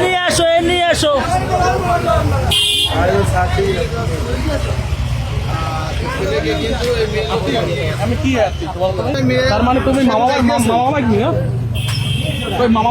নিয়ে আসো এই নিয়ে আসো আমি কি আছি তার মানে তুমি মামা মামা মাগনি না ওই মামা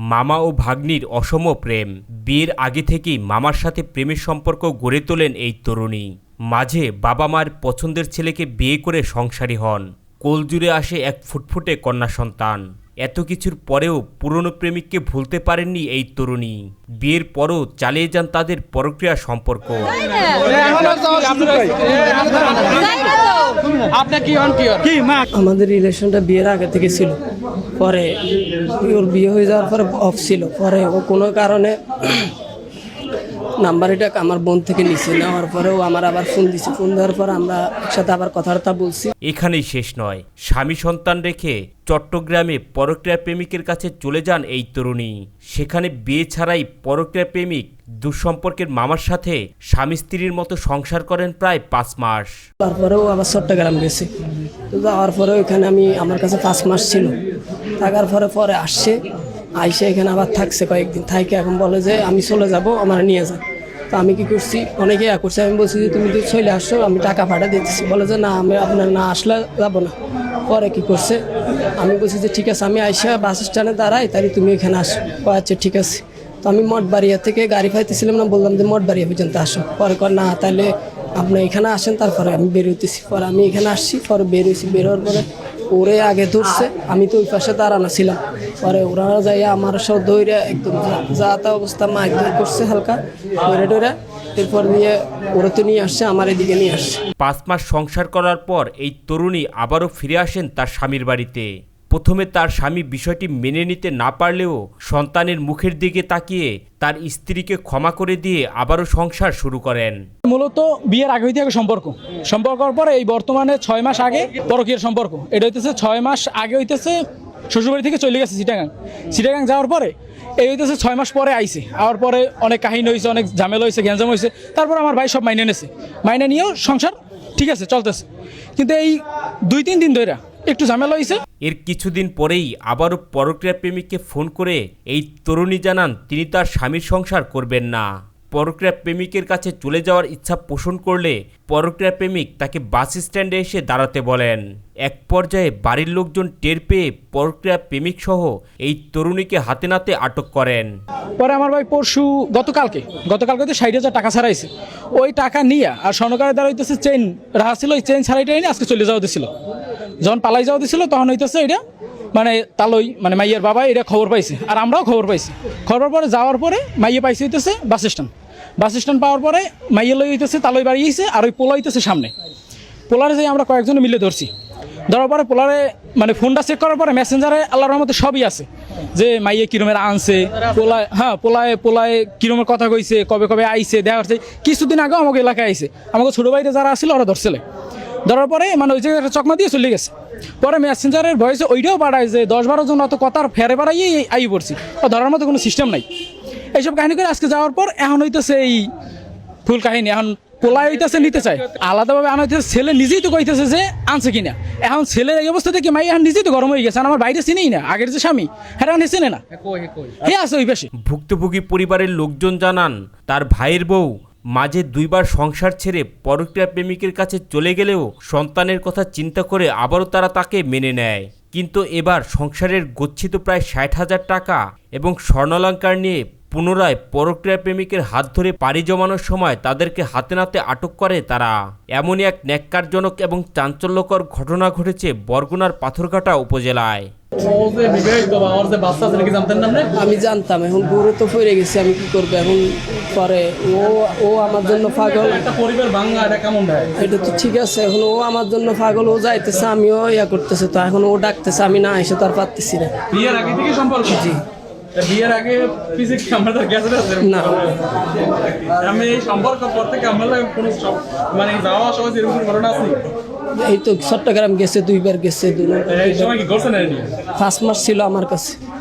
মামা ও ভাগ্নির অসম প্রেম। বিয়ের আগে থেকেই মামার সাথে প্রেমের সম্পর্ক গড়ে তোলেন এই তরুণী। মাঝে বাবা মার পছন্দের ছেলেকে বিয়ে করে সংসারী হন। কোলজুড়ে আসে এক ফুটফুটে কন্যা সন্তান। এত কিছুর পরেও পুরনো প্রেমিককে ভুলতে পারেননি এই তরুণী। বিয়ের পরও চালিয়ে যান তাদের পরক্রিয়া সম্পর্ক। আপনি কি হন কি হন? কি মা? আমাদের রিলেশনটা বিয়ের আগে থেকে ছিল। পরে ওর বিয়ে হয়ে যাওয়ার পরে অফ ছিল। পরে ও কোনো কারণে নাম্বার এটা আমার বোন থেকে নিছে নেওয়ার পরেও আমার আবার ফোন দিছে। ফোন দেওয়ার পর আমরা একসাথে আবার কথাবার্তা বলছি। এখানেই শেষ নয়। স্বামী সন্তান রেখে চট্টগ্রামে পরক্রিয়া প্রেমিকের কাছে চলে যান এই তরুণী। সেখানে বিয়ে ছাড়াই পরক্রিয়া প্রেমিক দুঃসম্পর্কের মামার সাথে স্বামী স্ত্রীর মতো সংসার করেন প্রায় পাঁচ মাস। তারপরেও আবার চট্টগ্রাম গেছে। তো যাওয়ার পরেও এখানে আমি আমার কাছে পাঁচ মাস ছিল। থাকার পরে পরে আসছে। আইসে এখানে আবার থাকছে কয়েকদিন থাইকে এখন বলে যে আমি চলে যাব, আমার নিয়ে যান তো আমি কি করছি, অনেকে ইয়া করছে, আমি বলছি যে তুমি তো চলে আসছো, আমি টাকা ভাড়া দিতেছি। বলে যে না, আমি আপনার না আসলে যাব না। পরে কি করছে, আমি বলছি যে ঠিক আছে, আমি আইসা বাস স্ট্যান্ডে দাঁড়াই, তাহলে তুমি এখানে আসো। আচ্ছা ঠিক আছে। তো আমি মঠবাড়িয়া থেকে গাড়ি পাইতেছিলাম না, বললাম যে মঠবাড়িয়া পর্যন্ত আসো। পরে কর না, তাহলে আপনি এখানে আসেন, তারপরে আমি বেরোতেছি পরে আমি এখানে আসছি, পরে বেরোইছি বেরোর পরে ওরে আগে ধরছে, আমি তো ওই পাশে দাঁড়ানো ছিলাম। পরে ওরা যাই আমার সব দৌড়ে একদম যা- তা অবস্থা মা একদম করছে হালকা ধরে ধরে এরপর নিয়ে ওরা তো নিয়ে আসছে, আমার এদিকে নিয়ে আসছে। পাঁচ মাস সংসার করার পর এই তরুণী আবারও ফিরে আসেন তার স্বামীর বাড়িতে। প্রথমে তার স্বামী বিষয়টি মেনে নিতে না পারলেও সন্তানের মুখের দিকে তাকিয়ে তার স্ত্রীকে ক্ষমা করে দিয়ে আবারও সংসার শুরু করেন। মূলত বিয়ের আগে হইতে আগে সম্পর্ক। সম্পর্ক হওয়ার পরে এই বর্তমানে ছয় মাস আগে পরকীয়ার সম্পর্ক। এটা হইতেছে ছয় মাস আগে হইতেছে শ্বশুরবাড়ি থেকে চলে গেছে সিটাগাং। সিটাগাং যাওয়ার পরে এই হইতেছে ছয় মাস পরে আইছে। আওয়ার পরে অনেক কাহিনী হয়েছে অনেক ঝামেলা হয়েছে গ্যাঞ্জাম হয়েছে তারপর আমার ভাই সব মাইনে নেছে। মাইনে নিয়েও সংসার ঠিক আছে, চলতেছে। কিন্তু এই দুই তিন দিন ধরে একটু ঝামেলা হয়েছে এর কিছুদিন পরেই আবারও পরক্রিয়া প্রেমিককে ফোন করে এই তরুণী জানান তিনি তার স্বামীর সংসার করবেন না। পরক্রিয়া প্রেমিকের কাছে চলে যাওয়ার ইচ্ছা পোষণ করলে পরক্রিয়া প্রেমিক তাকে বাস স্ট্যান্ডে এসে দাঁড়াতে বলেন। এক পর্যায়ে বাড়ির লোকজন টের পেয়ে পরক্রিয়া প্রেমিক সহ এই তরুণীকে হাতে নাতে আটক করেন। পরে আমার ভাই পরশু গতকালকে গতকালকে তো ষাট হাজার টাকা ছাড়াইছে। ওই টাকা নিয়ে আর স্বর্ণকারের দ্বারা হইতেছে চেন রাখা ছিল ওই চেন ছাড়াইটাই নিয়ে আজকে চলে যাওয়া দিছিল যখন পালাই যাওয়া দিছিল, তখন হইতেছে এটা মানে তালই মানে মাইয়ের বাবা এটা খবর পাইছে, আর আমরাও খবর পাইছি। খবর পরে যাওয়ার পরে মাইয়ে পাইছে হইতেছে বাস স্ট্যান্ড। বাস স্ট্যান্ড পাওয়ার পরে মাইয়ে লই হইতেছে, তালই বাড়িয়েছে আর ওই পোলা হইতেছে সামনে। পোলারে যাই আমরা কয়েকজনে মিলে ধরছি। ধরার পরে পোলারে মানে ফোনটা চেক করার পরে মেসেঞ্জারে আল্লাহর রহমতে সবই আছে। যে মাইয়ে কিরমের আনছে পোলায় হ্যাঁ পোলায় পোলায় কিরমের কথা কইছে, কবে কবে আইছে দেখা করছে কিছুদিন আগে আমাকে এলাকায় আইছে। আমাকে ছোটো ভাইতে যারা আসছিল ওরা ধরছিলে। ধরার পরে মানে ওই জায়গায় একটা চকমা দিয়ে চলে গেছে। পরে মেসেঞ্জারের ভয়েসে ওইটাও বাড়ায় যে দশ বারো জন অত কথার ফেরে বাড়াইয়ে আই পড়ছি। ধরার মতো কোনো সিস্টেম নাই। এইসব কাহিনী করে আজকে যাওয়ার পর এখন হইতেছে এই ফুল কাহিনী এখন পোলাই হইতেছে নিতে চায়। আলাদাভাবে আনা হইতেছে ছেলে নিজেই তো কইতেছে যে আনছে কিনা। এখন ছেলের এই অবস্থা থেকে মাই এখন নিজেই তো গরম হয়ে গেছে আমার বাইরে চিনেই না আগের যে স্বামী হ্যাঁ এখন চেনে না। হে আছে ওই পাশে। ভুক্তভোগী পরিবারের লোকজন জানান তার ভাইয়ের বউ মাঝে দুইবার সংসার ছেড়ে পরক্রিয়া প্রেমিকের কাছে চলে গেলেও সন্তানের কথা চিন্তা করে আবারও তারা তাকে মেনে নেয়। কিন্তু এবার সংসারের গচ্ছিত প্রায় ষাট হাজার টাকা এবং স্বর্ণালঙ্কার নিয়ে পুনরায় পরক্রিয়া প্রেমিকের হাত ধরে পাড়ি জমানোর সময় তাদেরকে হাতে নাতে আটক করে তারা। এমনই এক ন্যাক্কারজনক এবং চাঞ্চল্যকর ঘটনা ঘটেছে বরগুনার পাথরঘাটা উপজেলায়। আমি জানতাম এখন দূরে তো পড়ে গেছি আমি কি করব? এখন পরে ও ও আমার জন্য পাগল। এটা তো ঠিক আছে এখন ও আমার জন্য পাগল ও যাইতেছে আমিও ইয়া করতেছে তো এখন ও ডাকতেছে আমি না এসে তো আর পারতেছি না। বিয়ের আগে থেকে সম্পর্ক? জি বিয়ের আগে পিছে আমাদের গেছে না। আমি এই সম্পর্ক পর থেকে আমাদের কোনো মানে যাওয়া আসা ঘটনা আছে? এই তো চট্টগ্রাম গেছে দুইবার গেছে ফার্স্ট পাঁচ মাস ছিল আমার কাছে।